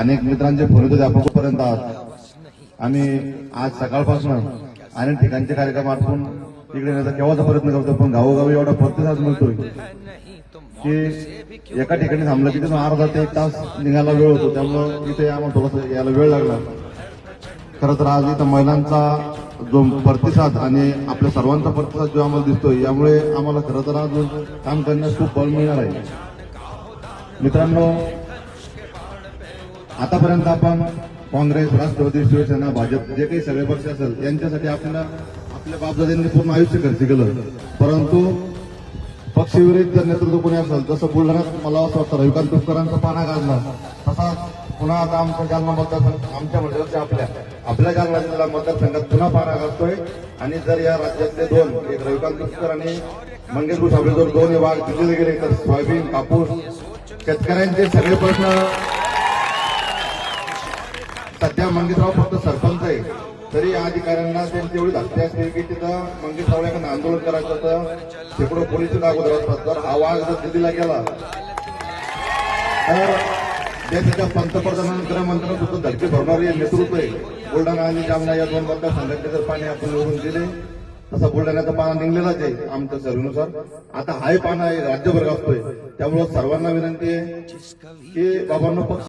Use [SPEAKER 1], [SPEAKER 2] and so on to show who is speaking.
[SPEAKER 1] अनेक मित्रांचे फोटो होते आहोत. आम्ही आज सकाळपासून अनेक ठिकाणचे कार्यक्रम आठवून तिकडे येण्याचा केव्हाचा प्रयत्न करतो पण गावोगावी एवढा प्रतिसाद मिळतोय की एका ठिकाणी थांबलं की तिथून अर्धा ते एक तास निघायला वेळ होतो. त्यामुळं इथे आम्हाला थोडासा यायला वेळ लागला. खरं तर आज इथं महिलांचा जो प्रतिसाद आणि आपल्या सर्वांचा प्रतिसाद जो आम्हाला दिसतोय यामुळे आम्हाला खरं तर आज काम करण्यास खूप बळ मिळणार आहे. मित्रांनो आतापर्यंत आपण काँग्रेस राष्ट्रवादी शिवसेना भाजप जे काही सगळे पक्ष असेल यांच्यासाठी आपल्याला आपल्या बापदादांनी पूर्ण आयुष्य खर्च केलं. परंतु पक्षविरुद्ध नेतृत्व कोणी असेल जसं बुलढाण्यात मला असं वाटतं रविकांत तुपकरांचा पाना गाजला. तसाच पुन्हा आता आमचा जालना मतदारसंघ आमच्या म्हणजे आपल्या आपल्या जालना जिल्हा मतदारसंघात पुन्हा पाना गाजतोय. आणि जर या राज्यातले दोन एक रविकांत तुपकर आणि मंगेश भुसावळे जर दोन विभाग भाग दिले गेले तर सोयाबीन कापूस शेतकऱ्यांचे सगळे प्रश्न सध्या मंगेशराव फक्त सरपंच आहे. तरी या अधिकाऱ्यांना त्यांची एवढी धक्ती असते की तिथं मंगेशराव एखादं आंदोलन करायचं होतं. शेकडो पोलीस अगोदर असतात. जर आवाज जर दिल्लीला गेला तर देशाच्या पंतप्रधान गृहमंत्र्यांना सुद्धा धडकी भरणारे नेतृत्व आहे. बुलढाणा आणि जामना या दोन मतदारसंघाचे जर पाणी आपण निवडून दिले. तसा बुलढाण्याचा पाना निघलेलाच आहे आमच्या सर्वेनुसार आता हाय पाना आहे राज्यभर असतोय त्यामुळे सर्वांना विनंती आहे की बाबांना पक्ष